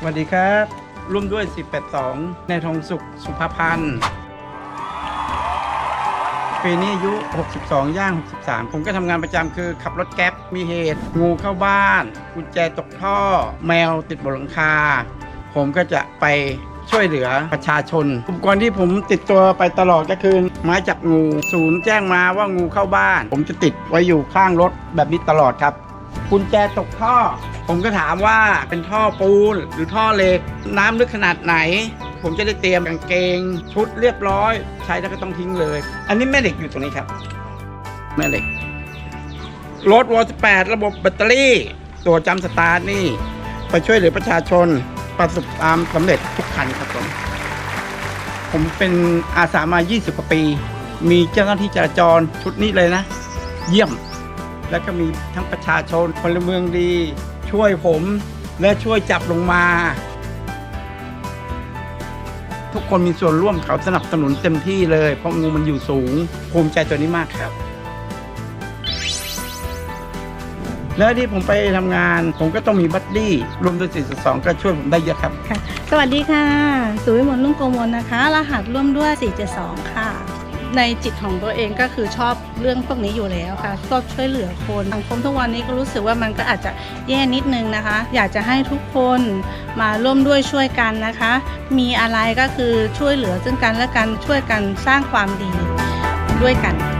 สวัสดีครับ ร่วมด้วย482 ในทองสุขสุภาพันธ์ปีนี้อายุ 62 ย่าง 63 ผมก็ทำงานประจำคือขับรถแก๊ปมีเหตุ งูเข้าบ้าน กุญแจตกท่อ แมวติดบนหลังคา ผมก็จะไปช่วยเหลือประชาชน อุปกรณ์ที่ผมติดตัวไปตลอดก็คือ ไม้จับงู ศูนย์แจ้งมาว่างูเข้าบ้าน ผมจะติดไว้อยู่ข้างรถแบบนี้ตลอดครับ กุญแจตกท่อ ผมก็ถามว่าเป็นท่อปูนหรือท่อเหล็ก น้ำลึกขนาดไหน ผมจะได้เตรียมกางเกง ชุดเรียบร้อย ใช้แล้วก็ต้องทิ้งเลย อันนี้แม่เหล็กอยู่ตรงนี้ครับ แม่เหล็กรถวอล8ระบบแบตเตอรี่ ตัวจำสตาร์ทนี่ ไปช่วยเหลือประชาชนประสบความสำเร็จทุกคันครับผมผมเป็นอาสามา 20 กว่าปี มีเจ้าหน้าที่จราจรชุดนี้เลยนะ เยี่ยม แล้วก็มีทั้งประชาชนพลเมืองดี ช่วยผมและช่วยจับลงมา ทุกคนมีส่วนร่วมเขาสนับสนุนเต็มที่เลย เพราะงูมันอยู่สูง ภูมิใจตัวนี้มากครับ แล้วที่ผมไปทำงาน ผมก็ต้องมีบัดดี้รวมด้วย42 ก็ช่วยผมได้เยอะครับค่ะสวัสดีค่ะ สุวิมลลุงโกมลนะคะ รหัสร่วมด้วย 472 ค่ะ ในจิตของตัวเองก็คือชอบเรื่องพวกนี้อยู่แล้วค่ะชอบช่วยเหลือคนสังคมทุกวันนี้ก็รู้สึกว่ามันก็อาจจะแย่นิดนึงนะคะ อยากจะให้ทุกคนมาร่วมด้วยช่วยกันนะคะ มีอะไรก็คือช่วยเหลือซึ่งกันและกันช่วยกันสร้างความดีด้วยกัน